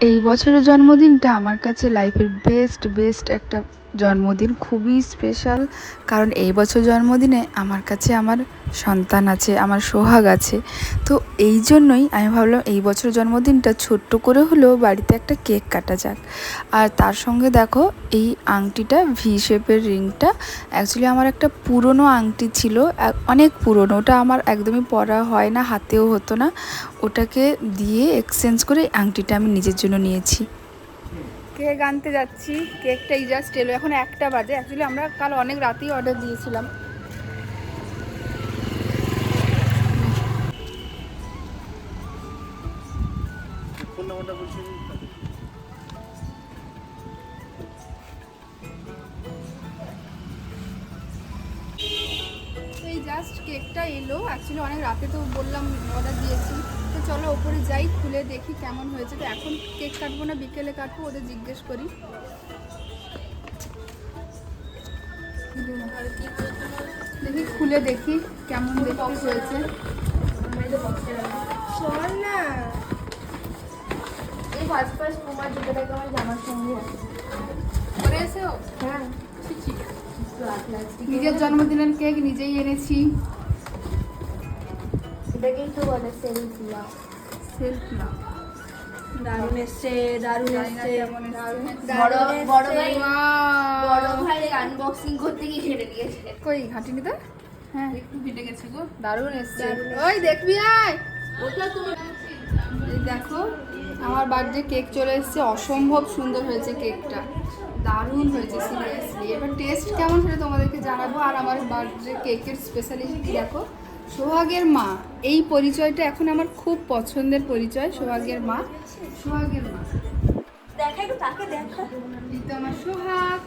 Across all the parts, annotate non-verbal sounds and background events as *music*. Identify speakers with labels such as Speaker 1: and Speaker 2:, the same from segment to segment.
Speaker 1: এই বছরের জন্মদিনটা আমার কাছে লাইফের বেস্ট বেস্ট একটা জন্মদিন খুবই স্পেশাল কারণ এই বছর জন্মদিনে আমার কাছে আমার সন্তান আছে, আমার সোহাগ আছে। তো এই জন্যই আমি ভাবলাম এই বছর জন্মদিনটা ছোট্ট করে হলেও বাড়িতে একটা কেক কাটা যাক। আর তার সঙ্গে দেখো এই আংটিটা ভি শেপের রিংটা অ্যাকচুয়ালি আমার একটা পুরনো আংটি ছিল অনেক পুরনো, ওটা আমার একদমই পরা হয় না, হাতেও হতো না। ওটাকে দিয়ে এক্সচেঞ্জ করে আংটিটা আমি নিজের জন্য নিয়েছি। কেক আনতে যাচ্ছি। কেকটাই জাস্ট এলো। এখন একটা বাজে। অ্যাকচুয়ালি আমরা কাল অনেক রাতেই অর্ডার দিয়েছিলাম। এই জাস্ট কেকটা এলো। অ্যাকচুয়ালি অনেক রাতে তো বললাম অর্ডার দিয়েছি। তো চলো ওপরে যাই খুলে দেখি কেমন হয়েছে। তো এখন কেক কাটবো না বিকেলে কাটবো ওদের জিজ্ঞেস করি। দেখি খুলে দেখি কেমন দেখতে হয়েছে।
Speaker 2: শোন না এই ফার্স্ট ফার্স্ট তোমার জুতোটাকে আমার জামার সঙ্গে আছে।
Speaker 1: পরে এসেও
Speaker 2: হ্যাঁ।
Speaker 1: নিজের জন্মদিনের কেক নিজেই এনেছি।
Speaker 2: এটাকেই তো বলে সেলফ লাভ
Speaker 1: সেলফ না
Speaker 2: দারুণ এসছে দারুণ এসছে। বড় বড় ভাই বড় ভাই আনবক্সিং করতে গিয়ে ছেড়ে দিয়েছে।
Speaker 1: কই হাঁটিনি তো? হ্যাঁ। একটু ফেটে গেছে গো। দারুণ এসছে। ওই দেখবি আয়।
Speaker 2: ওটা তুমি
Speaker 1: দেখো আমার বার্থডে কেক চলে এসেছে। অসম্ভব সুন্দর হয়েছে কেকটা। দারুণ হয়েছে সিরিয়াসলি এবার টেস্ট কেমন সেটা তোমাদেরকে জানাব। আর আমার বার্থডে কেকের স্পেশালিটি দেখো? সোহাগের মা। এই পরিচয়টা এখন আমার খুব পছন্দের পরিচয় সোহাগের মা। সোহাগের মা।
Speaker 2: দেখা একটু তাকে দেখা।
Speaker 1: এই তো আমার সোহাগ।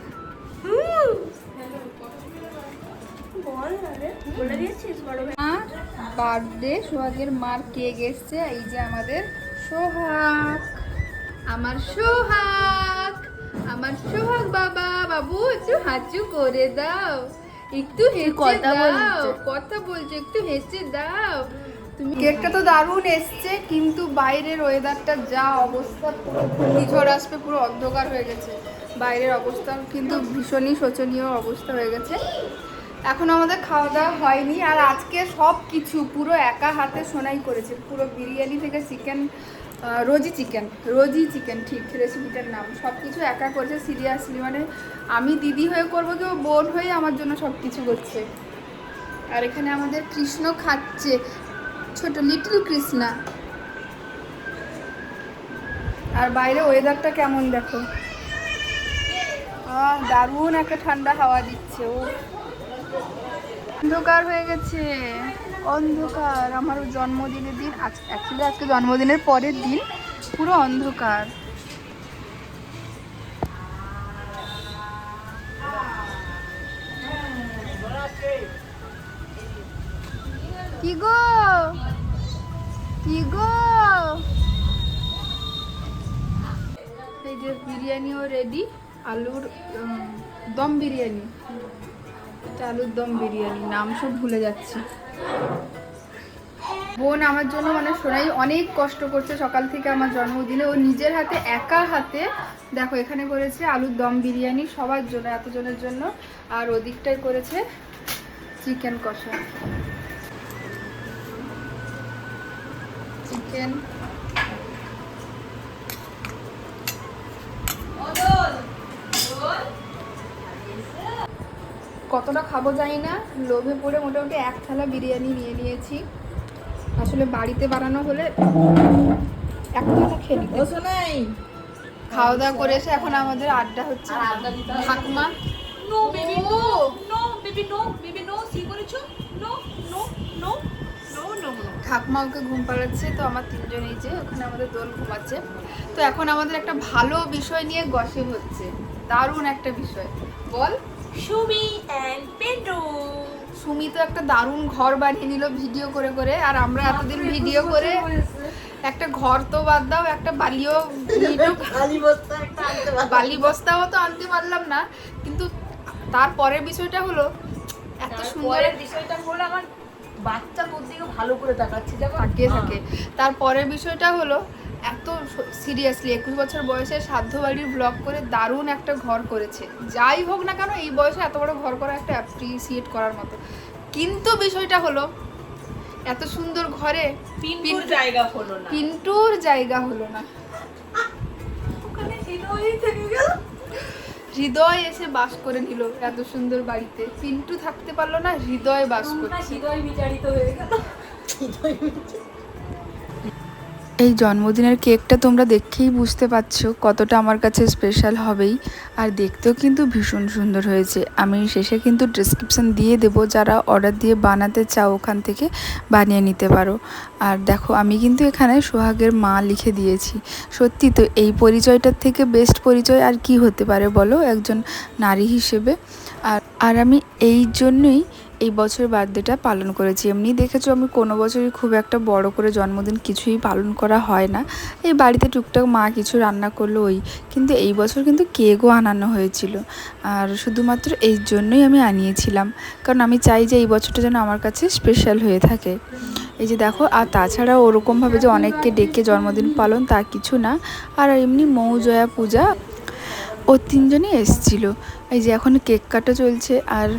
Speaker 1: বার্থডে সোহাগের মার কেক এসছে এই যে আমাদের সোহাগ। আমার সোহাগ আমার সোহাগ বাবা বাবু একটু হাঁচু করে দাও। একটু
Speaker 2: কথা বলছে।
Speaker 1: কথা বলছে একটু হেঁচে দাও। তুমি কেকটা তো দারুণ এসছে কিন্তু বাইরের ওয়েদারটা যা অবস্থা পুরো ঘূর্ণিঝড় আসবে পুরো অন্ধকার হয়ে গেছে। বাইরের অবস্থা কিন্তু ভীষণই শোচনীয় অবস্থা হয়ে গেছে। এখন আমাদের খাওয়া দাওয়া হয়নি আর আজকে সব কিছু পুরো একা হাতে সোনাই করেছে পুরো বিরিয়ানি থেকে chicken rosy chicken rosy chicken, ঠিক, রেসিপিটার নাম। সব কিছু একা করছে সিরিয়াসলি মানে আমি দিদি হয়ে করব কেউ বোন হয়ে আমার জন্য সব কিছু করছে। আর এখানে আমাদের কৃষ্ণ খাচ্ছে, ছোট লিটল কৃষ্ণা। আর বাইরে ওয়েদারটা কেমন দেখো? দারুণ একটা ঠান্ডা হাওয়া দিচ্ছে ও অন্ধকার হয়ে গেছে। অন্ধকার। আমার জন্মদিনের দিন, আজ অ্যাকচুয়ালি আজকে জন্মদিনের পরের দিন, পুরো অন্ধকার। কি গো? কি গো? এই যে বিরিয়ানিও রেডি আলুর দম বিরিয়ানি। আলুর দম বিরিয়ানি, নাম সব ভুলে যাচ্ছি। বোন আমার জন্য মানে সোনাই অনেক কষ্ট করছে সকাল থেকে আমার জন্মদিনে। ও নিজের হাতে, একা হাতে, দেখো এখানে করেছে আলুর দম বিরিয়ানি সবার জন্য, এতজনের জন্য। আর ওদিকটাই করেছে চিকেন কষা। চিকেন কতটা খাব জানি না। লোভে পড়ে মোটামুটি এক থালা বিরিয়ানি নিয়ে নিয়েছি। আসলে বাড়িতে বানানো হলে এক থালা খেয়ে নিতে
Speaker 2: নাই।
Speaker 1: খাওয়া দাওয়া করে এসে এখন আমাদের আড্ডা হচ্ছে। ঠাকুমা।
Speaker 3: No baby no no baby no baby no C করেছ? No no no no no no
Speaker 1: ঠাকুমা ওকে ঘুম পাড়াচ্ছে তো আমার তিনজন এই যে ওখানে আমাদের দোল ঘুমাচ্ছে। তো এখন আমাদের একটা ভালো বিষয় নিয়ে গসিপ হচ্ছে। দারুণ একটা বিষয়। বল।
Speaker 3: সুমি এন্ড পেন্টু।
Speaker 1: সুমি তো একটা দারুণ ঘর বানিয়ে নিল ভিডিও করে করে আর আমরা এতদিন ভিডিও করে একটা ঘর তো বাদ দাও একটা বালিও *laughs* বালি বস্তাও তো আনতে পারলাম না কিন্তু তারপরের বিষয়টা হলো এত সুন্দর
Speaker 3: বিষয়টা হলো আমার বাচ্চা তোর দিকে ভালো করে তাকাচ্ছে
Speaker 1: থাকে তারপরের বিষয়টা হলো এত সিরিয়াসলি একুশ বছর বয়সে সাধ্য বাড়ির ব্লগ করে দারুণ একটা ঘর করেছে। যাই হোক না কেন এই বয়সে এত বড় ঘর করা একটা অ্যাপ্রিসিয়েট করার মতো। কিন্তু বিষয়টা হলো এত সুন্দর ঘরে
Speaker 3: পিন্টুর জায়গা হলো না।
Speaker 1: পিন্টুর জায়গা হলো না।
Speaker 3: ওখানে হৃদয়ই থেকে গেল।
Speaker 1: হৃদয় এসে বাস করে নিল এত সুন্দর বাড়িতে। পিন্টু থাকতে পারল না হৃদয় বাস
Speaker 3: না
Speaker 1: করছে।
Speaker 3: হৃদয় বিচারিত হয়ে গেল।
Speaker 1: এই জন্মদিনের কেকটা তোমরা দেখেই বুঝতে পারছ কতটা আমার কাছে স্পেশাল হবেই। আর দেখতেও কিন্তু ভীষণ সুন্দর হয়েছে। আমি শেষে কিন্তু ডিসক্রিপশান দিয়ে দেব, যারা অর্ডার দিয়ে বানাতে চাও ওখান থেকে বানিয়ে নিতে পারো। আর দেখো, আমি কিন্তু এখানে সোহাগের মা লিখে দিয়েছি। সত্যি তো, এই পরিচয়টার থেকে বেস্ট পরিচয় আর কি হতে পারে বলো? একজন নারী হিসেবে। আর আর আমি এই জন্যই এই বছর বার্থডেটা পালন করেছি। এমনি দেখেছ আমি কোনো বছরই খুব একটা বড় করে জন্মদিন কিছুই পালন করা হয় না। এই বাড়িতে টুকটাক মা কিছু রান্না করল ওই। কিন্তু এই বছর কিন্তু কেকও আনানো হয়েছিল। আর শুধুমাত্র এই জন্যই আমি আনিয়েছিলাম। কারণ আমি চাই যে এই বছরটা যেন আমার কাছে স্পেশাল হয়ে থাকে। এই যে দেখো, আর তাছাড়াও ওরকমভাবে যে অনেককে ডেকে জন্মদিন পালন তা কিছু না। আর এমনি মৌ জয়া পূজা ও তিনজনই এসছিল। এই যে এখন কেক কাটা চলছে। আর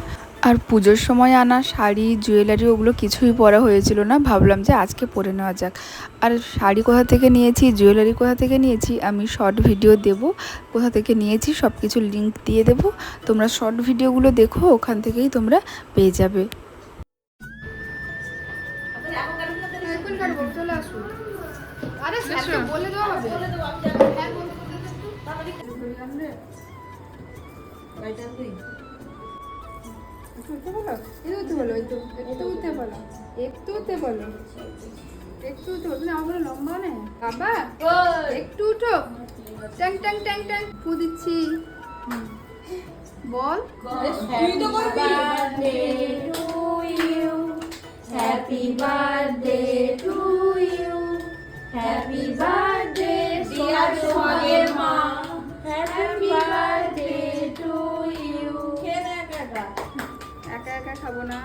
Speaker 1: আর পুজোর সময় আনা শাড়ি জুয়েলারি ওগুলো কিছুই পরা হয়েছিল না। ভাবলাম যে আজকে পরে নেওয়া যাক। আর শাড়ি কোথা থেকে নিয়েছি জুয়েলারি কোথা থেকে নিয়েছি, আমি শর্ট ভিডিও দেব। কোথা থেকে নিয়েছি সব কিছু লিঙ্ক দিয়ে দেব। তোমরা শর্ট ভিডিওগুলো দেখো, ওখান থেকেই তোমরা পেয়ে যাবে। বলে দেওয়া হবে উঠতে বলো উঠতে বলো এই একটু উঠতে বলো একটু উঠতে বলো। একটু উঠতে বলো। আমার লম্বা নেই বাবা একটু উঠো। ট্যাং ট্যাং ট্যাং ট্যাং। ফু দিচ্ছি। বল।
Speaker 3: তুই তো করবি।
Speaker 2: Happy birthday to you happy birthday
Speaker 3: dear সোহাগের মা।
Speaker 2: হ্যাপি বার্থডে
Speaker 1: খাব না।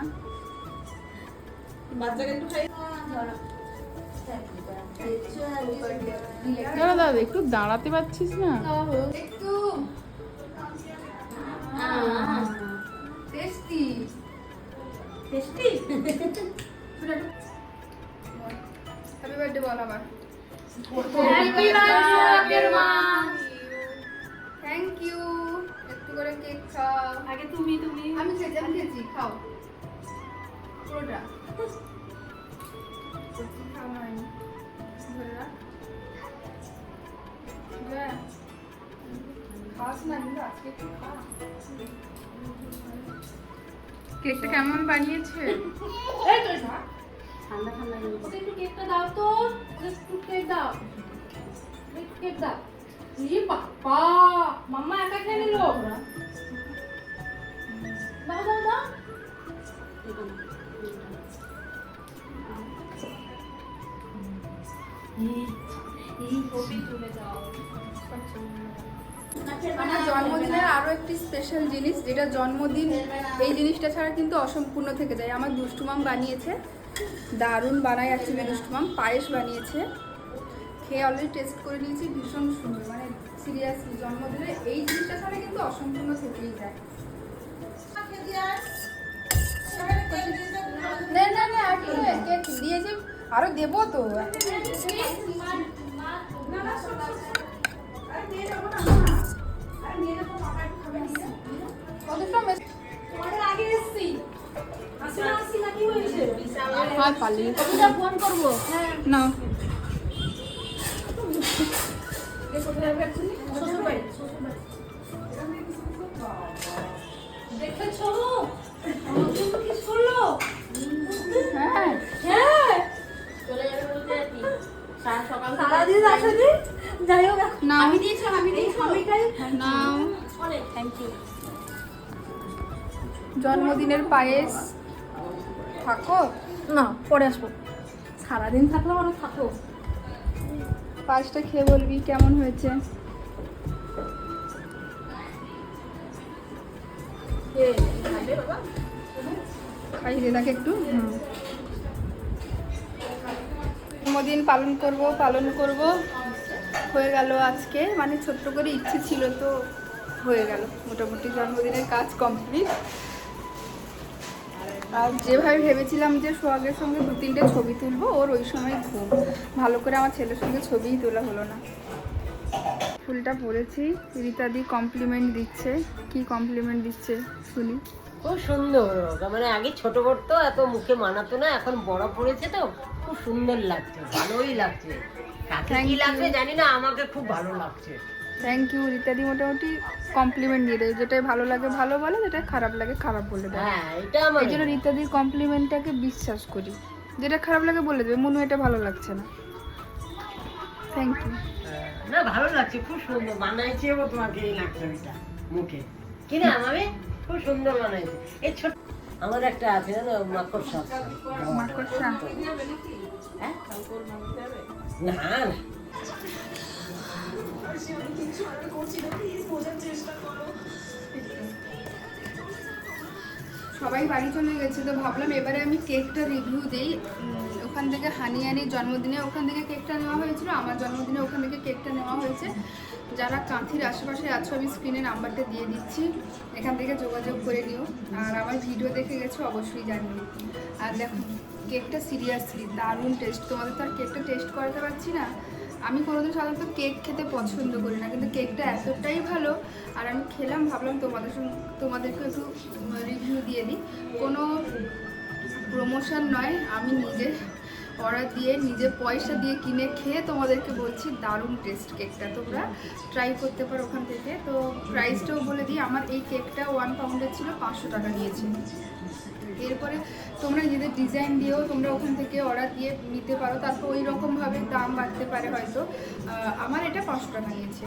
Speaker 3: বাচ্চাকে একটু খাই।
Speaker 1: দাদা দাদা একটু দাঁড়াতে পারছিস না? একটু। টেস্টি
Speaker 2: টেস্টি
Speaker 1: হ্যাপি বার্থডে বল আবার।
Speaker 2: হ্যাপি বার্থডে মা।
Speaker 1: থ্যাংক ইউ করে কেক খাও।
Speaker 2: আগে তুমি তুমি।
Speaker 1: আমি খেয়েছি আমি খেয়েছি খাও। পুরোটা। খাওয়া হয়নি ধরে রাখ খাস না কিন্তু আজকে একটু খা কেকটা কেমন বানিয়েছে
Speaker 2: ঠান্ডা ঠান্ডা ওকে একটু কেকটা দাও তো। একটু কেক দাও। কেক দাও। ই বাবা মাম্মা একা খেয়ে নিল দাও দাও দাও
Speaker 1: আমার জন্মদিনের আরও একটি স্পেশাল জিনিস যেটা জন্মদিন এই জিনিসটা ছাড়া কিন্তু অসম্পূর্ণ থেকে যায়। আমার দুষ্টুমাম বানিয়েছে দারুণ বানায় অ্যাকচুয়ালি দুষ্টুমাম পায়েস বানিয়েছে। খেয়ে অলরেডি টেস্ট করে নিয়েছি ভীষণ সুন্দর মানে সিরিয়াসলি জন্মদিনে এই জিনিসটা ছাড়া কিন্তু অসম্পূর্ণ থেকেই যায়। না না না কেক দিয়েছে আরও দেবো তো।
Speaker 2: আগে না।
Speaker 1: জন্মদিনের পায়েস। থাকো?
Speaker 2: না পরে আসব। সারাদিন থাকলে আরও থাকো।
Speaker 1: পাঁচটা খেয়ে বলবি কেমন হয়েছে? জন্মদিন পালন করব পালন করব। হয়ে গেল আজকে মানে ছোট্ট করে ইচ্ছে ছিল তো হয়ে গেল। মোটামুটি জন্মদিনের কাজ কমপ্লিট আর যেভাবে ভেবেছিলাম যে সোহাগের সঙ্গে দু তিনটে ছবি তুলবো, ওর ওই সময় ঘুম। ভালো করে আমার ছেলের সঙ্গে ছবিই তোলা হলো না। ফুলটা পরেছি। রীতাদি কমপ্লিমেন্ট দিচ্ছে। কি কমপ্লিমেন্ট দিচ্ছে শুনি।
Speaker 4: খুব সুন্দর। মানে আগে ছোট করতো এত মুখে মানাতো না এখন বড় পড়েছে তো খুব সুন্দর লাগছে ভালোই লাগছে। কি লাগছে জানি না আমাকে খুব ভালো লাগছে।
Speaker 1: থ্যাংক ইউ রীতাদি মোটামুটি কমপ্লিমেন্ট দিয়ে দেয়। যেটাই ভালো লাগে ভালো বলে যেটা খারাপ লাগে খারাপ বলে দেয়।
Speaker 4: হ্যাঁ
Speaker 1: এই জন্য রীতাদির কমপ্লিমেন্টটাকে বিশ্বাস করি। যেটা খারাপ লাগে বলে দেবে মনু এটা ভালো লাগছে না। থ্যাংক ইউ
Speaker 4: না ভালো লাগছে খুব সুন্দর বানাইছে ও তোমাকে এই নাকটা মুখে। কি না আমি? খুব সুন্দর বানাইছে। এই ছোট আমার একটা আছে জানো মাকড়সা।
Speaker 1: মাকড়সা।
Speaker 4: হ্যাঁ? না না।
Speaker 1: সবাই বাড়ি চলে গেছে, তো ভাবলাম এবারে আমি কেকটা রিভিউ দিই। ওখান থেকে হানিয়ানির জন্মদিনে ওখান থেকে কেকটা নেওয়া হয়েছিল, আমার জন্মদিনে ওখান থেকে কেকটা নেওয়া হয়েছে। যারা কাঁথির আশেপাশে আছো, আমি স্ক্রিনে নাম্বারটা দিয়ে দিচ্ছি, এখান থেকে যোগাযোগ করে নিও। আর আমার ভিডিও দেখে গেছো, অবশ্যই জানিও। আর দেখো, কেকটা সিরিয়াসলি দারুণ টেস্ট তোমাদের তো আর কেকটা টেস্ট করাতে পারছি না। আমি কোনোদিন সাধারণত কেক খেতে পছন্দ করি না, কিন্তু কেকটা এতটাই ভালো, আর আমি খেলাম, ভাবলাম তোমাদের সঙ্গে, তোমাদেরকে একটু রিভিউ দিয়ে দিই। কোনো প্রমোশন নয়, আমি নিজে অর্ডার দিয়ে, নিজে পয়সা দিয়ে কিনে খেয়ে তোমাদেরকে বলছি, দারুণ টেস্ট কেকটা। তোমরা ট্রাই করতে পারো ওখান থেকে। তো প্রাইসটাও বলে দিই, আমার এই কেকটা ওয়ান পাউন্ডের ছিল, পাঁচশো টাকা নিয়েছে এরপরে তোমরা নিজেদের ডিজাইন দিয়েও তোমরা ওখান থেকে অর্ডার দিয়ে নিতে পারো। তারপর ওই রকমভাবে দাম বাড়তে পারে হয়তো। আমার এটা পাঁচ টাকা নিয়েছে।